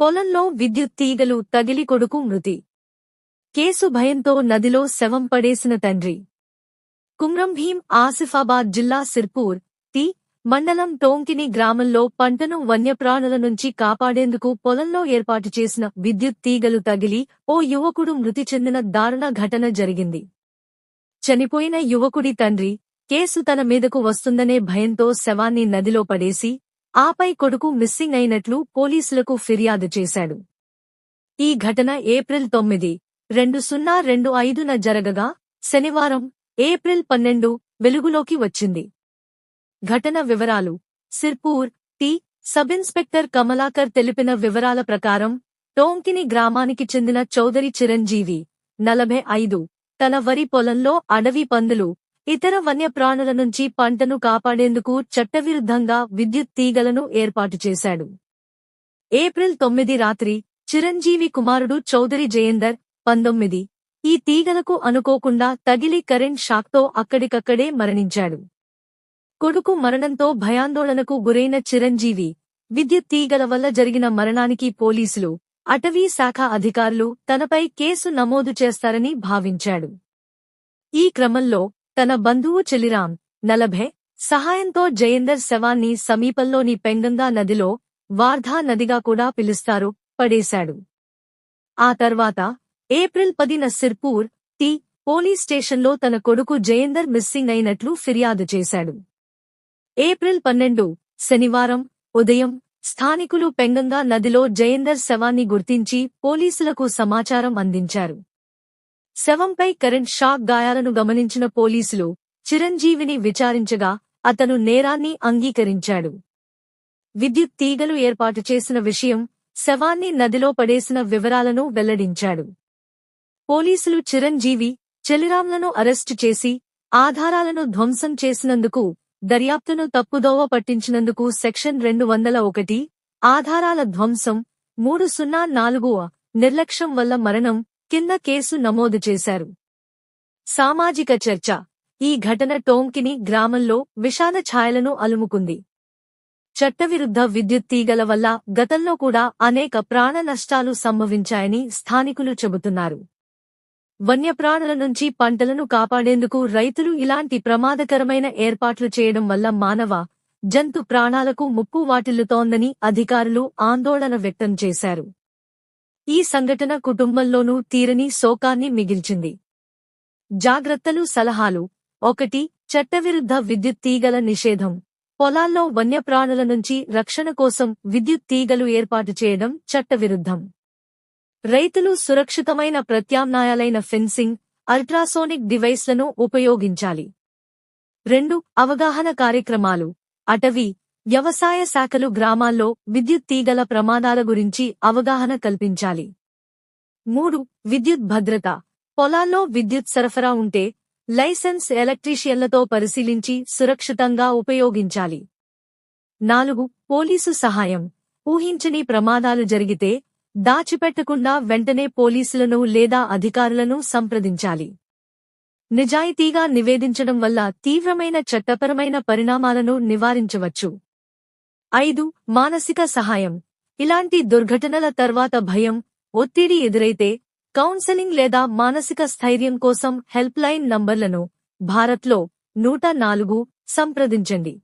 పొలంలో విద్యుత్ తీగలు తగిలి కొడుకు మృతి. కేసు భయంతో నదిలో శవం పడేసిన తండ్రి. కుమ్రంభీం ఆసిఫాబాద్ జిల్లా సిర్పూర్ తి మండలం టోంకిని గ్రామంలో పంటను వన్యప్రాణుల నుంచి కాపాడేందుకు పొలంలో ఏర్పాటు చేసిన విద్యుత్ తీగలు తగిలి ఓ యువకుడు మృతి చెందిన దారుణ ఘటన జరిగింది. చనిపోయిన యువకుడి తండ్రి కేసు తన మీదకు వస్తుందనే భయంతో శవాన్ని నదిలో పడేసి ఆపై కొడుకు మిస్సింగ్ అయినట్లు పోలీసులకు ఫిర్యాదు చేశాడు. ఈ ఘటన ఏప్రిల్ తొమ్మిది రెండు సున్నా రెండు ఐదున జరగగా శనివారం ఏప్రిల్ పన్నెండు వెలుగులోకి వచ్చింది. ఘటన వివరాలు. Sirpur T. Sub inspector Kamalakar తెలిపిన వివరాల ప్రకారం టోంకిని గ్రామానికి చెందిన చౌదరి చిరంజీవి నలభై ఐదు తన వరి పొలంలో అడవి పందులు ఇతర వన్యప్రాణుల నుంచి పంటను కాపాడేందుకు చట్టవిరుద్ధంగా విద్యుత్ తీగలను ఏర్పాటు చేశాడు. ఏప్రిల్ తొమ్మిది రాత్రి చిరంజీవి కుమారుడు చౌదరి జయేందర్ పంతొమ్మిది. ఈ తీగలకు అనుకోకుండా తగిలి కరెంట్ షాక్తో అక్కడికక్కడే మరణించాడు. కొడుకు మరణంతో భయాందోళనకు గురైన చిరంజీవి విద్యుత్ తీగల వల్ల జరిగిన మరణానికి పోలీసులు అటవీ శాఖ అధికారులు తనపై కేసు నమోదు చేస్తారని భావించాడు. ఈ క్రమంలో తన బంధువు చెలిరామ్ నలభై సహాయంతో జయేందర్ శవాన్ని సమీపంలోని పెంగంగా నదిలో వార్ధా నదిగా కూడా పిలుస్తారు పడేశాడు. ఆ తర్వాత ఏప్రిల్ పదిన సిర్పూర్ టి పోలీస్ స్టేషన్లో తన కొడుకు జయేందర్ మిస్సింగ్ అయినట్లు ఫిర్యాదు చేశాడు. ఏప్రిల్ పన్నెండు శనివారం ఉదయం స్థానికులు పెంగంగా నదిలో జయేందర్ శవాన్ని గుర్తించి పోలీసులకు సమాచారం అందించారు. శవంపై కరెంట్ షాక్ గాయాలను గమనించిన పోలీసులు చిరంజీవిని విచారించగా అతను నేరాన్ని అంగీకరించాడు. విద్యుత్ తీగలు ఏర్పాటు చేసిన విషయం శవాన్ని నదిలో పడేసిన వివరాలను వెల్లడించాడు. పోలీసులు చిరంజీవి చెలిరాంలను అరెస్టు చేసి ఆధారాలను ధ్వంసం చేసినందుకు దర్యాప్తును తప్పుదోవ పట్టించినందుకు సెక్షన్ రెండు వందల ఒకటి ఆధారాల ధ్వంసం మూడు సున్నా నాలుగు నిర్లక్ష్యం వల్ల మరణం కింద కేసు నమోదు చేశారు. సామాజిక చర్చ. ఈ ఘటన టోంకిని గ్రామంలో విషాద ఛాయలను అలుముకుంది. చట్టవిరుద్ధ విద్యుత్ తీగల వల్ల గతంలో కూడా అనేక ప్రాణ నష్టాలు సంభవించాయని స్థానికులు చెబుతున్నారు. వన్యప్రాణుల నుంచి పంటలను కాపాడేందుకు రైతులు ఇలాంటి ప్రమాదకరమైన ఏర్పాట్లు చేయడం వల్ల మానవ జంతు ప్రాణాలకు ముప్పు వాటిల్లుతోందని అధికారులు ఆందోళన వ్యక్తం చేశారు. ఈ సంఘటన కుటుంబంలోనూ తీరని శోకాన్ని మిగిల్చింది. జాగ్రత్తలు సలహాలు. ఒకటి చట్టవిరుద్ధ విద్యుత్ తీగల నిషేధం. పొలాల్లో వన్యప్రాణుల నుంచి రక్షణ కోసం విద్యుత్ తీగలు ఏర్పాటు చేయడం చట్టవిరుద్ధం. రైతులు సురక్షితమైన ప్రత్యామ్నాయాలైన ఫెన్సింగ్ అల్ట్రాసోనిక్ డివైస్లను ఉపయోగించాలి. రెండు అవగాహన కార్యక్రమాలు. అటవీ వ్యవసాయ శాఖలు గ్రామాల్లో విద్యుత్ తీగల ప్రమాదాల గురించి అవగాహన కల్పించాలి. మూడు విద్యుత్ భద్రత. పొలాల్లో విద్యుత్ సరఫరా ఉంటే లైసెన్స్ ఎలక్ట్రీషియన్లతో పరిశీలించి సురక్షితంగా ఉపయోగించాలి. నాలుగు పోలీసు సహాయం. ఊహించని ప్రమాదాలు జరిగితే దాచిపెట్టకుండా వెంటనే పోలీసులను లేదా అధికారులను సంప్రదించాలి. నిజాయితీగా నివేదించడం వల్ల తీవ్రమైన చట్టపరమైన పరిణామాలను నివారించవచ్చు. ఐదు మానసిక సహాయం. ఇలాంటి దుర్ఘటనల తర్వాత భయం ఒత్తిడి ఎదురైతే కౌన్సెలింగ్ లేదా మానసిక స్థైర్యం కోసం హెల్ప్ లైన్ నంబర్లను భారత్లో నూట నాలుగు సంప్రదించండి.